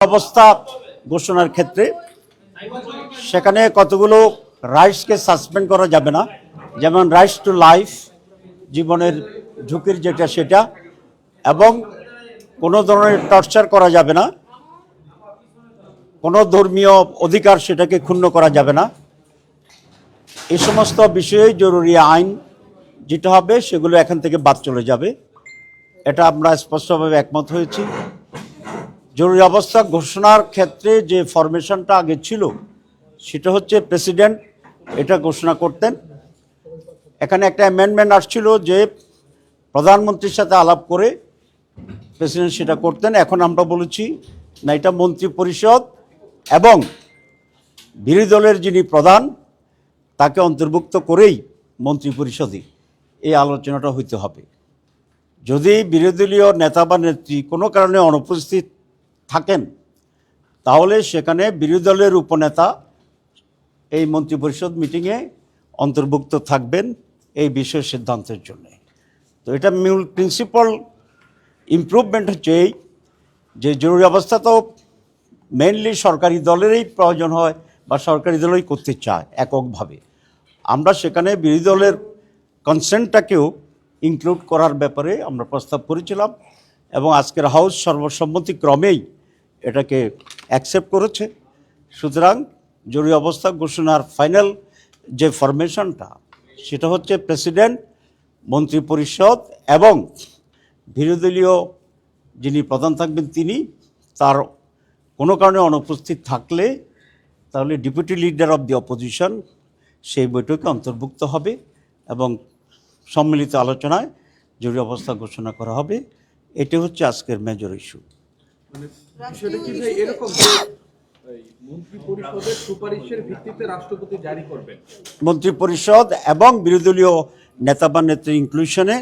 অবস্থা ঘোষণার ক্ষেত্রে, সেখানে কতগুলো রাইটসকে সাসপেন্ড করা যাবে না। যেমন রাইটস টু লাইফ, জীবনের ঝুঁকির যেটা সেটা, এবং কোনো ধরনের টর্চার করা যাবে না। কোনো ধর্মীয় অধিকার সেটাকে ক্ষুণ্ণ করা যাবে না। এই সমস্ত বিষয়ে জরুরি আইন যেটা হবে, সেগুলো এখান থেকে বাদ চলে যাবে। এটা আমরা স্পষ্টভাবে একমত হয়েছি। জরুরি অবস্থা ঘোষণার ক্ষেত্রে যে ফরমেশনটা আগে ছিল, সেটা হচ্ছে প্রেসিডেন্ট এটা ঘোষণা করতেন। এখানে একটা অ্যামেন্ডমেন্ট আসছিল যে প্রধানমন্ত্রীর সাথে আলাপ করে প্রেসিডেন্ট সেটা করতেন। এখন আমরা বলেছি, না, এটা মন্ত্রী পরিষদ এবং বিরোধী দলের যিনি প্রধান, তাকে অন্তর্ভুক্ত করেই মন্ত্রী পরিষদে এই আলোচনাটা হইতে হবে। যদি বিরোধীদলীয় নেতা বা নেত্রী কোনো কারণে অনুপস্থিত থাকেন, তাহলে সেখানে বিরোধী দলের উপনেতা এই মন্ত্রিপরিষদ মিটিংয়ে অন্তর্ভুক্ত থাকবেন এই বিষয় সিদ্ধান্তের জন্য। তো এটা মূল প্রিন্সিপাল ইমপ্রুভমেন্ট হচ্ছে এই যে জরুরি অবস্থা তো মেনলি সরকারি দলেরই প্রয়োজন হয় বা সরকারি দলই করতে চায় এককভাবে। আমরা সেখানে বিরোধী দলের কনসেন্টটাকেও ইনক্লুড করার ব্যাপারে আমরা প্রস্তাব করেছিলাম এবং আজকের হাউস সর্বসম্মতিক্রমেই এটাকে অ্যাকসেপ্ট করেছে। সুতরাং জরুরি অবস্থা ঘোষণার ফাইনাল যে ফরমেশনটা সেটা হচ্ছে প্রেসিডেন্ট মন্ত্রিপরিষদ এবং বিরোধীদলীয় যিনি প্রধান থাকবেন তিনি, তার কোনো কারণে অনুপস্থিত থাকলে তাহলে deputy leader of the opposition সেই বৈঠকে অন্তর্ভুক্ত হবে এবং সম্মিলিত আলোচনায় জরুরি অবস্থা ঘোষণা করা হবে। এটি হচ্ছে আজকের মেজর ইস্যু মানে বিষয়টা কি ভাই এরকম মন্ত্রী পরিষদের সুপারিশের ভিত্তিতে রাষ্ট্রপতি জারি করবেন? মন্ত্রিপরিষদ এবং বিরোধীদলীয় নেতা বা নেত্রী ইনক্লুশনে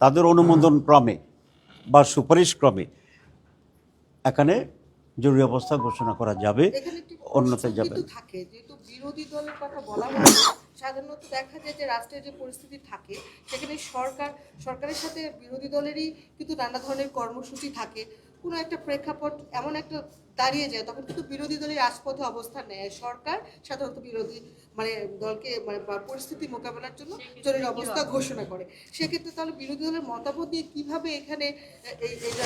তাদের অনুমোদন ক্রমে বা সুপারিশ ক্রমে এখানে জরুরি অবস্থা ঘোষণা করা যাবে অন্যথায় যাবে। কিন্তু থাকে যেহেতু বিরোধী দলের কথা বলা হয় সাধারণত দেখা যায় যে রাষ্ট্রের যে পরিস্থিতি থাকে সেখানে সরকার সরকারের সাথে বিরোধী দলেরই কিন্তু নানা ধরনের কর্মসূচি থাকে। কোনো একটা প্রেক্ষাপট এমন একটা দাঁড়িয়ে যায় তখন কিন্তু বিরোধী দলের রাজপথে অবস্থান নেয়। সরকার সাধারণত বিরোধী মানে দলকে মানে পরিস্থিতি মোকাবেলার জন্য জরুরি অবস্থা ঘোষণা করে। সেক্ষেত্রে তাহলে বিরোধী দলের মতামত নিয়ে কীভাবে এখানে এই এইটা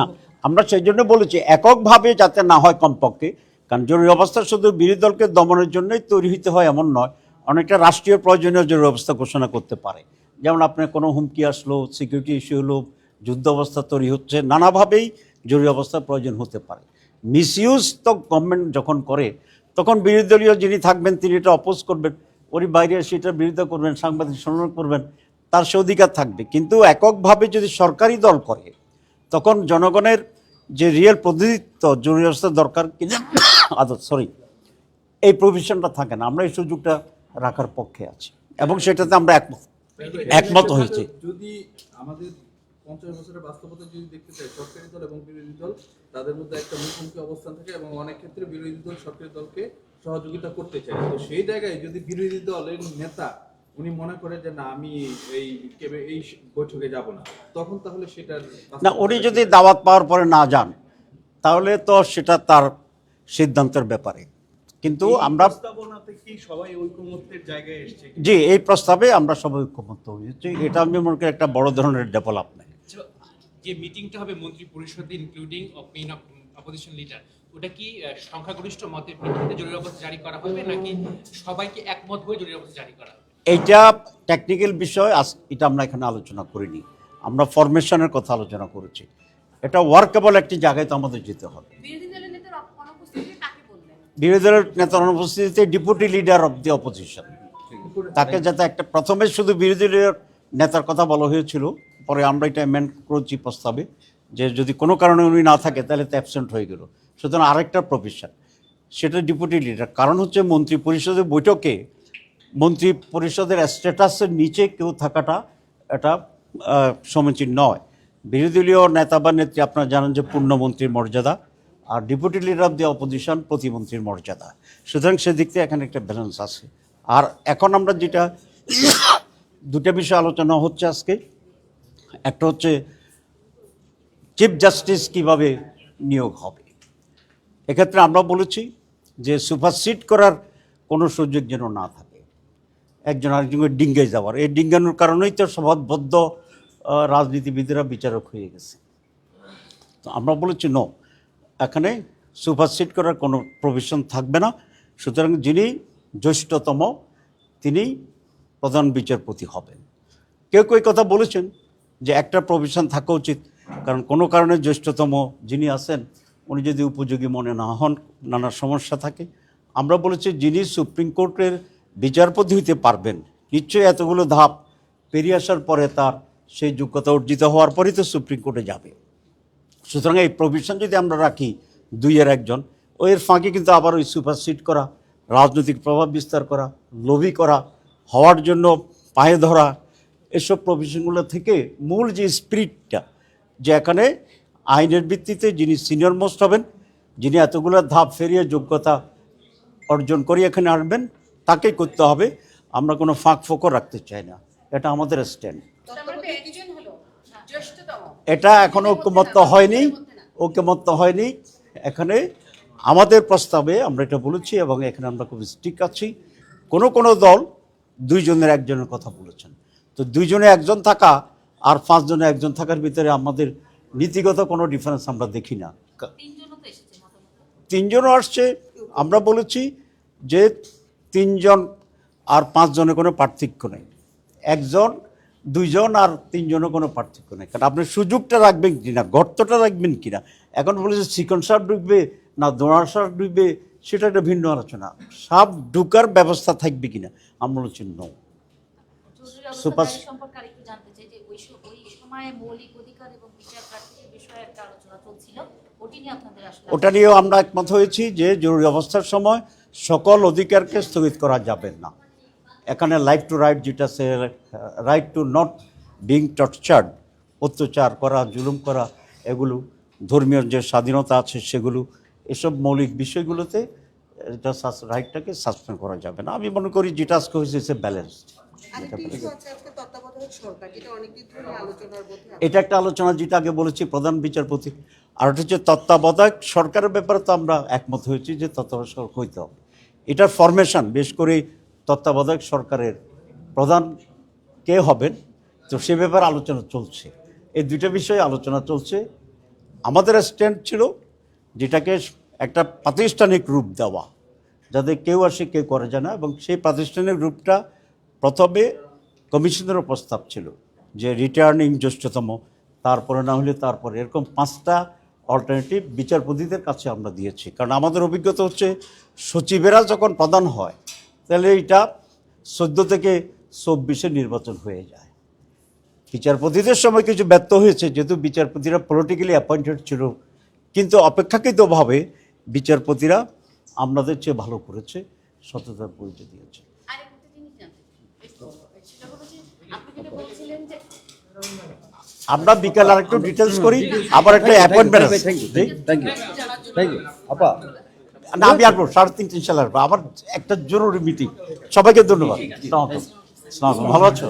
না আমরা সেই জন্য বলেছি এককভাবে যাতে না হয় কমপক্ষে কারণ জরুরি অবস্থা শুধু বিরোধী দলকে দমনের জন্যই তৈরি হতে হয় এমন নয় অনেকটা রাষ্ট্রীয় প্রয়োজনীয় জরুরি অবস্থা ঘোষণা করতে পারে। যেমন আপনার কোনো হুমকি আসলো সিকিউরিটি ইস্যু হলো যুদ্ধ অবস্থা তৈরি হচ্ছে নানাভাবেই জরুরি অবস্থার প্রয়োজন হতে পারে। মিসইউজ তো গভর্নমেন্ট যখন করে তখন বিরোধী দলীয় যিনি থাকবেন তিনি এটা অপোজ করবেন। ওরই বাইরে সেটা বিরোধিতা করবেন সাংবাদিক সম্মেলন করবেন তার সে অধিকার থাকবে। কিন্তু এককভাবে যদি সরকারি দল করে তখন জনগণের যে রিয়েল প্রতিনিধিত্ব জরুরি অবস্থা দরকার কিনা আদর সরি এই প্রভিশনটা থাকে না। আমরা এই সুযোগটা রাখার পক্ষে আছি। এবং সেটাতে আমরা একমত। একমত হয়েছি। যদি আমাদের পঞ্চাশ বছরের বাস্তবতা যদি দেখতে চাই সরকারি দল এবং বিরোধী দল তাদের মধ্যে একটা মুখোমুখি অবস্থান থাকে এবং অনেক ক্ষেত্রে বিরোধী দল সরকারি দলকে সহযোগিতা করতে চায়। তো সেই জায়গায় যদি বিরোধী দলের নেতা উনি মনে করে যে না আমি এই কেবে এই বৈঠকে যাব না তখন তাহলে সেটার না উনি যদি দাওয়াত পাওয়ার পরে না যান তাহলে তো সেটা তার সিদ্ধান্তের ব্যাপারে। কিন্তু আমরা প্রস্তাবনাতে কি সবাই ঐকমত্যের জায়গায় এসছে? জি এই প্রস্তাবে আমরা সবাই ঐক্যমত হয়েছি। এটা আমি মনে করি একটা বড় ধরনের ডেভেলপমেন্ট যে মিটিংটা হবে মন্ত্রী পরিষদে including of main opposition leader ওটা কি সংখ্যাগরিষ্ঠ মতের ভিত্তিতে জরুরি অবস্থা জারি করা হবে নাকি সবাইকে একমত হয়ে জরুরি অবস্থা জারি করা হবে? এইটা টেকনিক্যাল বিষয় আজ এটা আমরা এখানে আলোচনা করিনি। আমরা ফরমেশনের কথা আলোচনা করেছি। এটা ওয়ার্কেবল একটি জায়গায় তো আমাদের যেতে হবে। বিরোধী দলের নেতার অনুপস্থিতিতে কাকে বললেন? বিরোধী দলের নেতার অনুপস্থিতিতে deputy leader of the opposition তাকে যাতে একটা প্রথমে শুধু বিরোধী দলের নেতার কথা বলা হয়েছিল পরে আমরা এটা অ্যামেন্ড করছি প্রস্তাবে, যে যদি কোনো কারণে উনি না থাকে, তাহলে তো অ্যাবসেন্ট হয়ে গেল। সুতরাং আরেকটা প্রফেশন সেটা ডিপুটি লিডার কারণ হচ্ছে মন্ত্রী পরিষদের বৈঠকে মন্ত্রী পরিষদের স্ট্যাটাসের নিচে কেউ থাকাটা এটা সমীচীন নয়। বিরোধী দলীয় নেতা বা নেত্রী, আপনারা জানেন যে পূর্ণমন্ত্রীর মর্যাদা, আর deputy leader of the opposition প্রতিমন্ত্রীর মর্যাদা। সুতরাং সেদিক থেকে এখানে একটা ব্যালেন্স আছে। আর এখন আমরা যেটা, দুটা বিষয় আলোচনা হচ্ছে আজকে। একটা হচ্ছে চিফ জাস্টিস কীভাবে নিয়োগ হবে। এক্ষেত্রে আমরা বলেছি যে সুপারসিড করার কোনো সুযোগ যেন না থাকে। একজন আরেকজনকে ডিঙ্গে যাওয়ার। এই ডিঙ্গানোর কারণেই তো সভাবদ্ধ রাজনীতিবিদরা বিচারক হয়ে গেছে। তো আমরা বলেছি, নো, এখানে সুপারসিড করার কোনো প্রভিশন থাকবে না। সুতরাং যিনি জ্যেষ্ঠতম, তিনি প্রধান বিচারপতি হবেন। কেউ কেউ কথা বলেছেন যে একটা প্রভিশন থাকা উচিত। কারণ কোনো কারণে জ্যেষ্ঠতম যিনি আছেন, উনি যদি উপযোগী মনে না হন, নানা সমস্যা থাকে। আমরা বলেছি যিনি সুপ্রিম কোর্টের বিচারপতি হইতে পারবেন, নিশ্চয়ই এতগুলো ধাপ পেরিয়ে আসার পরে তার সেই যোগ্যতা অর্জিত হওয়ার পরেই তো সুপ্রিম কোর্টে যাবে। সুতরাং এই প্রভিশন যদি আমরা রাখি দুইয়ের একজন ও এর ফাঁকে কিন্তু আবার ওই সুপারসিড করা, রাজনৈতিক প্রভাব বিস্তার করা, লোভী করা, হওয়ার জন্য পায়ে ধরা এসব প্রভিশনগুলো থেকে মূল যে স্পিরিটটা, যে এখানে আইনের ভিত্তিতে যিনি সিনিয়র মোস্ট হবেন, যিনি এতগুলো ধাপ ফেরিয়ে যোগ্যতা অর্জন করে এখানে আসবেন তাকেই করতে হবে। আমরা কোনো ফাঁক ফোঁকর রাখতে চাই না। এটা আমাদের স্ট্যান্ড। এটা এখনও ঐক্যমত্য হয়নি। ঐক্যমত্য হয়নি। এখানে আমাদের প্রস্তাবে আমরা এটা বলেছি এবং এখানে আমরা খুব স্টিক আছি। কোনো কোনো দল দুইজনের একজনের কথা বলেছেন। তো দুইজনে একজন থাকা আর পাঁচজনে একজন থাকার ভিতরে আমাদের নীতিগত কোনো ডিফারেন্স আমরা দেখি না। কা- তিনজনও আসছে, আমরা বলেছি যে তিনজন আর পাঁচজনের কোনো পার্থক্য নেই। একজন, দুইজন আর তিনজনের কোনো পার্থক্য নেই। কারণ আপনি সুযোগটা রাখবেন কিনা, গর্তটা রাখবেন কিনা, এখন বলেছে চিকন সার ঢুকবে না দোড়া সার ঢুকবে সেটা একটা ভিন্ন আলোচনা। সাপ ঢুকার ব্যবস্থা থাকবে কিনা, আমরা বলছি নো সুপার- সম্পর্কে আরেকটু জানতে চাই যে ওই ওই সময়ে মৌলিক অধিকার এবং বিচার কার্যের বিষয়ে একটা আলোচনা চলছিল। ওটি নিয়ে আপনাদের আসলে ওটা নিয়েও আমরা একমত হয়েছি যে জরুরি অবস্থার সময় সকল অধিকারকে স্থগিত করা যাবে না। এখানে লাইফ টু রাইট যেটা সে right to not being tortured অত্যাচার করা জুলুম করা এগুলো ধর্মীয় যে স্বাধীনতা আছে সেগুলো এসব মৌলিক বিষয়গুলোতে এটা রাইটটাকে সাসপেন্ড করা যাবে না। আমি মনে করি যেটা আজকে হয়েছে সে ব্যালেন্সড এটা একটা আলোচনা যেটা আগে বলেছি প্রধান বিচারপতি। আর ওটা হচ্ছে তত্ত্বাবধায়ক সরকারের ব্যাপারে তো আমরা একমত হয়েছি যে তত্ত্বাবধায়ক সরকার হইতে হবে। এটার ফরমেশন বেশ করে তত্ত্বাবধায়ক সরকারের প্রধান কে হবেন তো সে ব্যাপারে আলোচনা চলছে। এই দুইটা বিষয়ে আলোচনা চলছে। আমাদের স্ট্যান্ড ছিল যেটাকে একটা প্রাতিষ্ঠানিক রূপ দেওয়া যাতে কেউ আসে কেউ করা যায় না এবং সেই প্রাতিষ্ঠানিক রূপটা প্রথমে কমিশনেরও প্রস্তাব ছিল যে রিটার্নিং জ্যেষ্ঠতম, তারপরে না হলে তারপরে, এরকম পাঁচটা অল্টারনেটিভ বিচারপতিদের কাছে আমরা দিয়েছি। কারণ আমাদের অভিজ্ঞতা হচ্ছে, সচিবেরা যখন প্রধান হয়, তাহলে এটা চোদ্দ থেকে চব্বিশে নির্বাচন হয়ে যায়। বিচারপতিদের সময় কিছু ব্যর্থ হয়েছে, যেহেতু বিচারপতিরা পলিটিক্যালি অ্যাপয়েন্টেড ছিল। কিন্তু অপেক্ষাকৃতভাবে বিচারপতিরা আমাদের চেয়ে ভালো করেছে, সততার পরিচয় দিয়েছে আরেকটা জিনিস জানতে চাই। সেটা হলো যে আপনি যেটা বলছিলেন যে আমরা বিকাল আর একটু ডিটেলস করি আবার একটা অ্যাপয়েন্টমেন্ট আছে? থ্যাংক ইউ থ্যাংক ইউ আপা। না আমি আসব সাড়ে তিনটে ইনশাল্লাহ আসব। আবার একটা জরুরি মিটিং সবাইকে ধন্যবাদ। আসসালামু আলাইকুম। ভালো আছো?